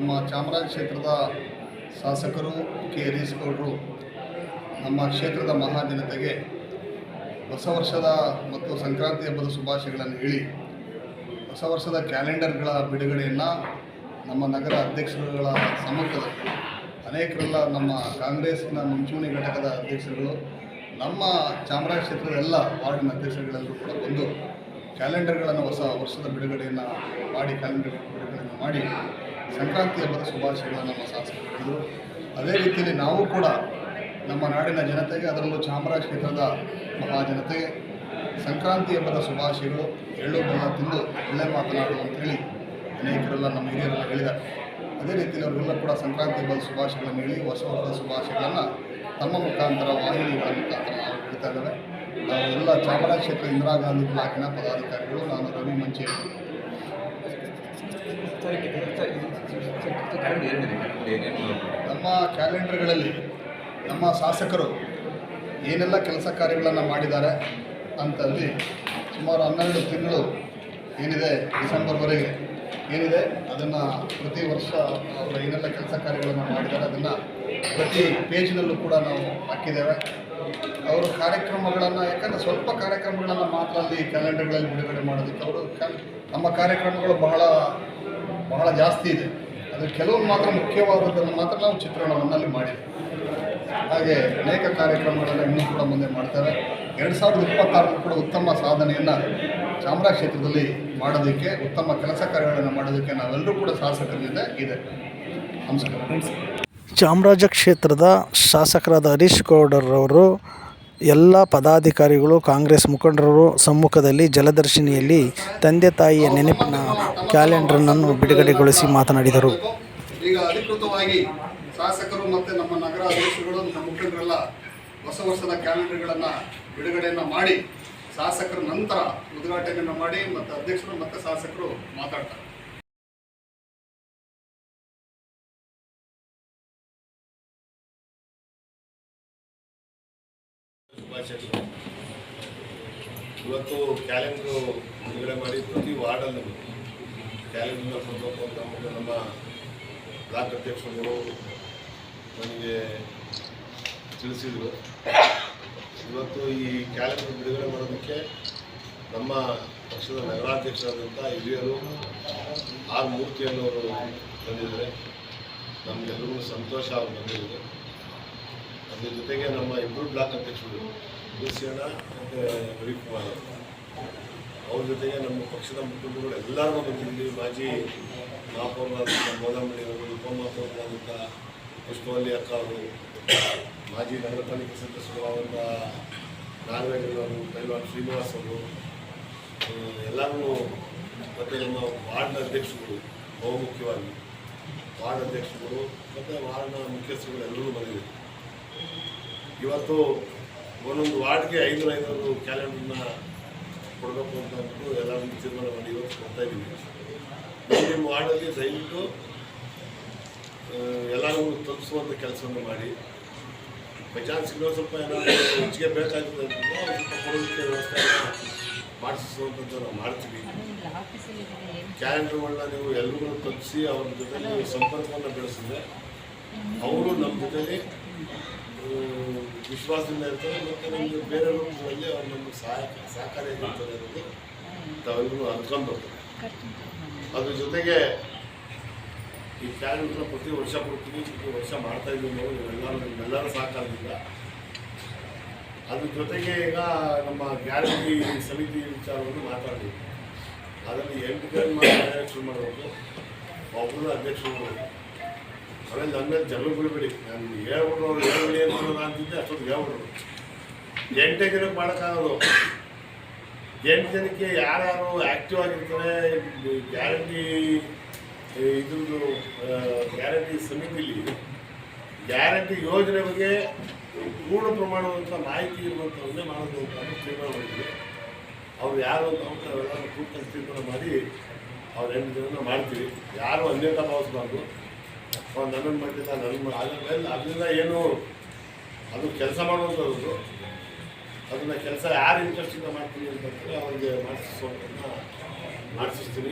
ನಮ್ಮ ಚಾಮರಾಜ ಕ್ಷೇತ್ರದ ಶಾಸಕರು, ಕೆ ಹರೀಶ್ಗೌಡರು ನಮ್ಮ ಕ್ಷೇತ್ರದ ಮಹಾಜನತೆಗೆ ಹೊಸ ವರ್ಷದ ಮತ್ತು ಸಂಕ್ರಾಂತಿ ಹಬ್ಬದ ಶುಭಾಶಯಗಳನ್ನು ಹೇಳಿ, ಹೊಸ ವರ್ಷದ ಕ್ಯಾಲೆಂಡರ್ಗಳ ಬಿಡುಗಡೆಯನ್ನು ನಮ್ಮ ನಗರ ಅಧ್ಯಕ್ಷರುಗಳ ಸಮ್ಮುಖದಲ್ಲಿ ಅನೇಕರೆಲ್ಲ ನಮ್ಮ ಕಾಂಗ್ರೆಸ್ನ ಮುಂಚೂಣಿ ಘಟಕದ ಅಧ್ಯಕ್ಷರುಗಳು, ನಮ್ಮ ಚಾಮರಾಜ ಕ್ಷೇತ್ರದ ಎಲ್ಲ ವಾರ್ಡಿನ ಅಧ್ಯಕ್ಷರುಗಳೆಲ್ಲರೂ ಕೂಡ ಬಂದು ಕ್ಯಾಲೆಂಡರ್ಗಳನ್ನು ಹೊಸ ವರ್ಷದ ಬಿಡುಗಡೆಯನ್ನು ಮಾಡಿ, ಕ್ಯಾಲೆಂಡರ್ ಬಿಡುಗಡೆಯನ್ನು ಮಾಡಿ ಸಂಕ್ರಾಂತಿ ಹಬ್ಬದ ಶುಭಾಶಯಗಳನ್ನು ನಮ್ಮ ಶಾಸಕರು ಅದೇ ರೀತಿಯಲ್ಲಿ ನಾವು ಕೂಡ ನಮ್ಮ ನಾಡಿನ ಜನತೆಗೆ, ಅದರಲ್ಲೂ ಚಾಮರಾಜ ಕ್ಷೇತ್ರದ ಮಹಾಜನತೆಗೆ ಸಂಕ್ರಾಂತಿ ಹಬ್ಬದ ಶುಭಾಶಯಗಳು ಎಳ್ಳು ಬೆಲ್ಲ ತಿಂದು ಒಳ್ಳೆ ಮಾತನಾಡು ಅಂತೇಳಿ ಅನೇಕರೆಲ್ಲ ನಮ್ಮ ಹಿರಿಯರೆಲ್ಲ ಹೇಳಿದ್ದಾರೆ. ಅದೇ ರೀತಿಯಲ್ಲಿ ಅವರೆಲ್ಲ ಕೂಡ ಸಂಕ್ರಾಂತಿ ಹಬ್ಬದ ಶುಭಾಶಯಗಳನ್ನು ಹೇಳಿ, ಹೊಸ ವರ್ಷದ ಶುಭಾಶಯಗಳನ್ನು ತಮ್ಮ ಮುಖಾಂತರ ವಾಹಿನಿಗಳ ಮುಖಾಂತರ ನಾವು ಹೇಳ್ತಾ ಎಲ್ಲ ಚಾಮರಾಜ ಕ್ಷೇತ್ರ ಇಂದಿರಾ ಗಾಂಧಿ ಬ್ಲಾಕಿನ ಪದಾಧಿಕಾರಿಗಳು, ನಾನು ರವಿ ಮಂಚೆ ಸರ್ ಇದು- ಸರ್ ಇದು- ಸರ್ ಇದು ಕರೆಂಟ್ ಏನಿದೆ ಕರೆಂಟ್ ಏನೇನು ನಮ್ಮ ಕ್ಯಾಲೆಂಡರ್ಗಳಲ್ಲಿ ನಮ್ಮ ಶಾಸಕರು ಏನೆಲ್ಲ ಕೆಲಸ ಕಾರ್ಯಗಳನ್ನು ಮಾಡಿದ್ದಾರೆ ಅಂತಲ್ಲಿ ಸುಮಾರು ಹನ್ನೆರಡು ತಿಂಗಳು ಏನಿದೆ ಡಿಸೆಂಬರ್ವರೆಗೆ ಏನಿದೆ ಅದನ್ನು ಪ್ರತಿ ವರ್ಷ ಅವರು ಏನೆಲ್ಲ ಕೆಲಸ ಕಾರ್ಯಗಳನ್ನು ಮಾಡಿದ್ದಾರೆ ಅದನ್ನು ಪ್ರತಿ ಪೇಜ್ನಲ್ಲೂ ಕೂಡ ನಾವು ಹಾಕಿದ್ದೇವೆ. ಅವರು ಕಾರ್ಯಕ್ರಮಗಳನ್ನು ಯಾಕಂದರೆ ಸ್ವಲ್ಪ ಕಾರ್ಯಕ್ರಮಗಳನ್ನು ಮಾತ್ರ ಅಲ್ಲಿ ಕ್ಯಾಲೆಂಡರ್ಗಳಲ್ಲಿ ಬಿಡುಗಡೆ ಮಾಡೋದಕ್ಕೆ ಅವರು ನಮ್ಮ ಕಾರ್ಯಕ್ರಮಗಳು ಬಹಳ ಬಹಳ ಜಾಸ್ತಿ ಇದೆ. ಅದು ಕೆಲವೊಂದು ಮಾತ್ರ ಮುಖ್ಯವಾದದ್ದನ್ನು ಮಾತ್ರ ನಾವು ಚಿತ್ರಣವನ್ನಲ್ಲಿ ಮಾಡಿದ್ದೆ ಹಾಗೆ ಅನೇಕ ಕಾರ್ಯಕ್ರಮಗಳನ್ನು ಇನ್ನೂ ಕೂಡ ಮುಂದೆ ಮಾಡ್ತಾರೆ. ಎರಡು ಸಾವಿರದ ಇಪ್ಪತ್ತಾರು ಕೂಡ ಉತ್ತಮ ಸಾಧನೆಯನ್ನು ಚಾಮರಾ ಕ್ಷೇತ್ರದಲ್ಲಿ ಮಾಡೋದಕ್ಕೆ, ಉತ್ತಮ ಕೆಲಸ ಕಾರ್ಯಗಳನ್ನು ಮಾಡೋದಕ್ಕೆ ನಾವೆಲ್ಲರೂ ಕೂಡ ಶಾಸಕರಿಂದ ಇದೆ. ನಮಸ್ಕಾರ. ಚಾಮರಾಜ ಕ್ಷೇತ್ರದ ಶಾಸಕರಾದ ಹರೀಶ್ ಗೌಡರವರು ಎಲ್ಲ ಪದಾಧಿಕಾರಿಗಳು, ಕಾಂಗ್ರೆಸ್ ಮುಖಂಡರು ಸಮ್ಮುಖದಲ್ಲಿ ಜಲದರ್ಶಿನಿಯಲ್ಲಿ ತಂದೆ ತಾಯಿಯ ನೆನಪಿನ ಕ್ಯಾಲೆಂಡರನ್ನು ಬಿಡುಗಡೆಗೊಳಿಸಿ ಮಾತನಾಡಿದರು. ಈಗ ಅಧಿಕೃತವಾಗಿ ಶಾಸಕರು ಮತ್ತು ನಮ್ಮ ನಗರ ಅಧ್ಯಕ್ಷರುಗಳು, ನಮ್ಮ ಮುಖಂಡರೆಲ್ಲ ಹೊಸ ವರ್ಷದ ಕ್ಯಾಲೆಂಡರ್ಗಳನ್ನು ಬಿಡುಗಡೆಯನ್ನು ಮಾಡಿ, ಶಾಸಕರ ನಂತರ ಉದ್ಘಾಟನೆಯನ್ನು ಮಾಡಿ ಮತ್ತು ಅಧ್ಯಕ್ಷರು ಮತ್ತು ಶಾಸಕರು ಮಾತಾಡ್ತಾರೆ. ಇವತ್ತು ಕ್ಯಾಲೆಂಡ್ರು ಬಿಡುಗಡೆ ಮಾಡಿ ಪ್ರತಿ ವಾರ್ಡಲ್ಲೂ ಕ್ಯಾಲೆಂಡರ್ನ ಕೊಡಬೇಕು ಅಂತ ನಮ್ಮ ಬ್ಲಾಕ್ ಅಧ್ಯಕ್ಷರುಗಳು ನನಗೆ ತಿಳಿಸಿದರು. ಇವತ್ತು ಈ ಕ್ಯಾಲೆಂಡರ್ ಬಿಡುಗಡೆ ಮಾಡೋದಕ್ಕೆ ನಮ್ಮ ಪಕ್ಷದ ನಗರಾಧ್ಯಕ್ಷರಾದಂಥ ಹಿರಿಯರು ಆರ್ ಅವರು ಬಂದಿದ್ದಾರೆ ನಮಗೆಲ್ಲರಿಗೂ ಸಂತೋಷ ಅವ್ರು ಬಂದಿದ್ದಾರೆ ಅದ್ರ ಜೊತೆಗೆ ನಮ್ಮ ಇಬ್ಬರು ಬ್ಲಾಕ್ ಅಧ್ಯಕ್ಷರು ಅಣ್ಣ ಮತ್ತು ರವಿಕುಮಾರ್ ಅವರು. ಅವ್ರ ಜೊತೆಗೆ ನಮ್ಮ ಪಕ್ಷದ ಮುಖಂಡರುಗಳು ಎಲ್ಲರೂ ಬಂದಿದ್ದೀವಿ ಮಾಜಿ ಮಹಾಪೌರಾದಂಥ ಮೋದಮಣಿ ಅವರು ಉಪಮಹಾಪೌರಾದಂಥ ಪುಷ್ಪವಲ್ಲಿ ಅಕ್ಕ ಅವರು, ಮಾಜಿ ನಗರ ಪಾಲಿಕೆ ಸದಸ್ಯರಾದಂಥ ನಾಗರಾಜರು ಪೈಲ್ವಾನ್ ಶ್ರೀನಿವಾಸ್ ಅವರು ಎಲ್ಲರೂ ಮತ್ತು ನಮ್ಮ ವಾರ್ಡ್ನ ಅಧ್ಯಕ್ಷರುಗಳು, ಬಹುಮುಖ್ಯವಾಗಿ ವಾರ್ಡ್ ಅಧ್ಯಕ್ಷರುಗಳು ಮತ್ತು ವಾರ್ಡ್ನ ಮುಖ್ಯಸ್ಥರುಗಳು ಎಲ್ಲರೂ ಬಂದಿದ್ದಾರೆ ಇವತ್ತು ಒಂದೊಂದು ವಾರ್ಡ್ಗೆ ಐನೂರು ಐನೂರು ಕ್ಯಾಲೆಂಡರ್ನ ಕೊಡಬೇಕು ಅಂತ ಅಂದ್ಬಿಟ್ಟು ಎಲ್ಲರೂ ತೀರ್ಮಾನ ಮಾಡಿ ಇವತ್ತು ಕೊಡ್ತಾ ಇದ್ದೀವಿ. ನಿಮ್ಮ ವಾರ್ಡಲ್ಲಿ ದಯವಿಟ್ಟು ಎಲ್ಲರಿಗೂ ತಲುಪಿಸುವಂಥ ಕೆಲಸವನ್ನು ಮಾಡಿ. ಬೈ ಚಾನ್ಸ್ ಇನ್ನೊಂದು ಸ್ವಲ್ಪ ಏನಾದರೂ ಹೆಚ್ಚಿಗೆ ಬೇಕಾಗ್ತದೆ ಅಂತಂದ್ರೆ ವ್ಯವಸ್ಥೆ ಮಾಡಿಸುವಂಥದ್ದು ನಾವು ಮಾಡ್ತೀವಿ. ಕ್ಯಾಲೆಂಡರ್ಗಳನ್ನ ನೀವು ಎಲ್ರಿಗೂ ತಲುಪಿಸಿ ಅವ್ರ ಜೊತೆ ಸಂಪರ್ಕವನ್ನು ಬೆಳೆಸಿದ್ರೆ ಅವರು ನಮ್ಮ ಜೊತೆಲಿ ವಿಶ್ವಾಸದಿಂದ ಇರ್ತಾರೆ ಮತ್ತೆ ನಮಗೆ ಬೇರೆ ರೂಪಗಳಲ್ಲಿ ಅವ್ರು ನಮಗೆ ಸಹಾಯ ಸಹಕಾರಿಯಾಗಿರ್ತಾರೆ ಅನ್ನೋದು ತಾವೆಲ್ಲರೂ ಅನ್ಕೊಂಡ್ಬರ್ತಾರೆ ಅದ್ರ ಜೊತೆಗೆ ಈ ಕ್ಯಾಲೆಂಡರ್ನ ಪ್ರತಿ ವರ್ಷ ಕೊಡ್ತೀವಿ, ಪ್ರತಿ ವರ್ಷ ಮಾಡ್ತಾ ಇದ್ದೀವಿ ನಾವು ಎಲ್ಲರೂ ನಿಮ್ಮೆಲ್ಲರ ಸಹಕಾರದಿಂದ. ಅದ್ರ ಜೊತೆಗೆ ಈಗ ನಮ್ಮ ಗ್ಯಾರಂಟಿ ಸಮಿತಿ ವಿಚಾರವನ್ನು ಮಾತಾಡಿದ್ವಿ ಅದರಲ್ಲಿ ಎಂಟು ಗ್ರಾಮ ಡೈರೆಕ್ಟ್ರು ಮಾಡಬೇಕು. ಒಬ್ಬರು ಅಧ್ಯಕ್ಷರು ಆಮೇಲೆ ನನ್ನ ಮೇಲೆ ಜಗಳ ನಾನು ಹೇಳ್ಬಿಟ್ರು ಅವ್ರು ಹೇಳ್ಬೇಡಿ ಅಂತ ಅಂತಿದ್ದೆ ಅಷ್ಟೊತ್ತಿಗೆ ಹೇಳ್ಬಿಟ್ರು. ಎಂಟೇ ಜನಕ್ಕೆ ಮಾಡೋಕ್ಕಾಗೋದು. ಎಂಟು ಜನಕ್ಕೆ ಯಾರ್ಯಾರು ಆ್ಯಕ್ಟಿವ್ ಆಗಿರ್ತಾರೆ ಗ್ಯಾರಂಟಿ ಇದ್ರದ್ದು ಗ್ಯಾರಂಟಿ ಸಮಿತಿಲಿ ಗ್ಯಾರಂಟಿ ಯೋಜನೆ ಬಗ್ಗೆ ಪೂರ್ಣ ಪ್ರಮಾಣವಂಥ ಮಾಹಿತಿ ಇರುವಂಥವನ್ನೇ ಮಾಡೋದು ಅಂತ ತೀರ್ಮಾನ ಮಾಡಿದ್ವಿ. ಅವ್ರು ಯಾರು ಅಂತ ಅವ್ರು ಕೂತ್ಕೊಂಡು ತೀರ್ಮಾನ ಮಾಡಿ ಅವ್ರು ಎಂಟು ಜನ ಮಾಡ್ತೀವಿ. ಯಾರು ಅನ್ಯತಾ ಭಾವಿಸ್ಬಾರ್ದು. ಅವ್ರು ನನ್ನನ್ನು ಮಾಡ್ತಿಲ್ಲ ನನ್ನ ಅದ್ರ ಅದರಿಂದ ಏನು, ಅದು ಕೆಲಸ ಮಾಡುವಂಥದ್ದು. ಅದನ್ನು ಕೆಲಸ ಯಾರು ಇಂಟ್ರೆಸ್ಟಿಂದ ಮಾಡ್ತೀನಿ ಅಂತಂದರೆ ಅವ್ರಿಗೆ ಮಾಡಿಸುವಂಥದ್ದನ್ನ ಮಾಡಿಸ್ತೀನಿ